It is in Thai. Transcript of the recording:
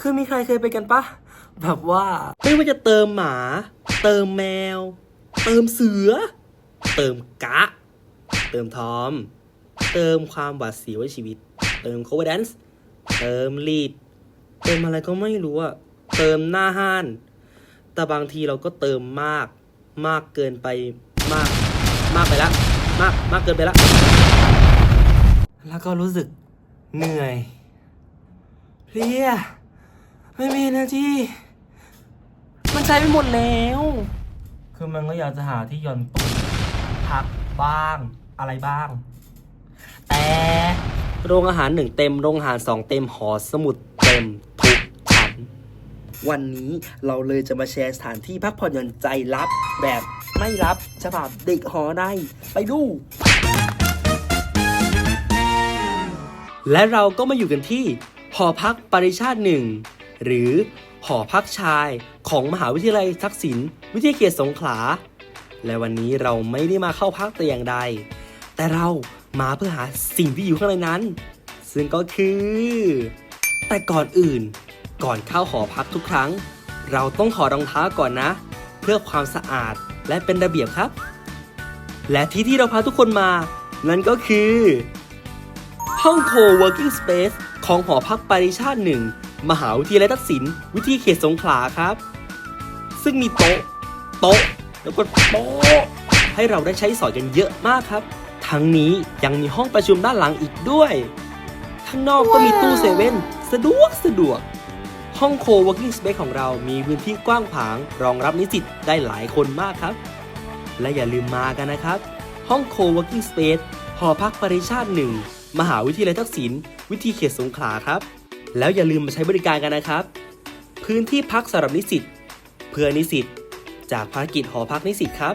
คือมีใครเคยไปกันปะแบบว่าไม่ว่าจะเติมหมา เติมแมว เติมเสือ เติมกะ เติมทอม เติมความหวาดเสียวให้ชีวิต เติม cover dance เติมลีด เติมอะไรก็ไม่รู้อะเติมหน้าห้าน แต่บางทีเราก็เติมมาก มากเกินไปมาก มากไปละมากมากเกินไปละแล้วก็รู้สึกเหนื่อยเพลีย ไม่มีนาทีมันใช้ไปหมดแล้ว คือมันก็อยากจะหาที่หย่อนตุ่พักบ้างอะไรบ้าง แต่โรงอาหารหนึ่งเต็ม โรงอาหารสองเต็ม หอสมุดเต็มทุกชั้น วันนี้เราเลยจะมาแชร์สถานที่พักผ่อนหย่อนใจลับ แบบไม่รับฉบับเด็กหอใน ไปดู และเราก็มาอยู่กันที่ หอพักปริชาติหนึ่ง หรือหอพักชายของมหาวิทยาลัยทักษิณวิทยาเขตสงขลา และวันนี้เราไม่ได้มาเข้าพักแต่อย่างใด แต่เรามาเพื่อหาสิ่งที่อยู่ข้างในนั้น ซึ่งก็คือ แต่ก่อนอื่น ก่อนเข้าหอพักทุกครั้ง เราต้องถอดรองเท้าก่อนนะ เพื่อความสะอาดและเป็นระเบียบครับ และที่ที่เราพาทุกคนมา นั่นก็คือห้องโค working space ของหอพักปริชาติหนึ่ง มหาวิทยาลัยทักษิณวิทยาเขตสงขลาครับ ซึ่งมีโต๊ะ โต๊ะ แล้วก็โต๊ะ ให้เราได้ใช้สอยกันเยอะมากครับ ทั้งนี้ยังมีห้องประชุมด้านหลังอีกด้วย ข้างนอกก็มีตู้เซเว่นสะดวกสะดวก ห้องโค working space ของเรามีพื้นที่กว้างขวาง รองรับนิสิตได้หลายคนมากครับ และอย่าลืมมากันนะครับ ห้องโค working space หอพักปริชาติหนึ่งมหาวิทยาลัยทักษิณวิทยาเขตสงขลาครับ แล้วอย่าลืมมาใช้บริการกันนะครับ พื้นที่พักสำหรับนิสิตเพื่อนิสิตจากภารกิจหอพักนิสิตครับ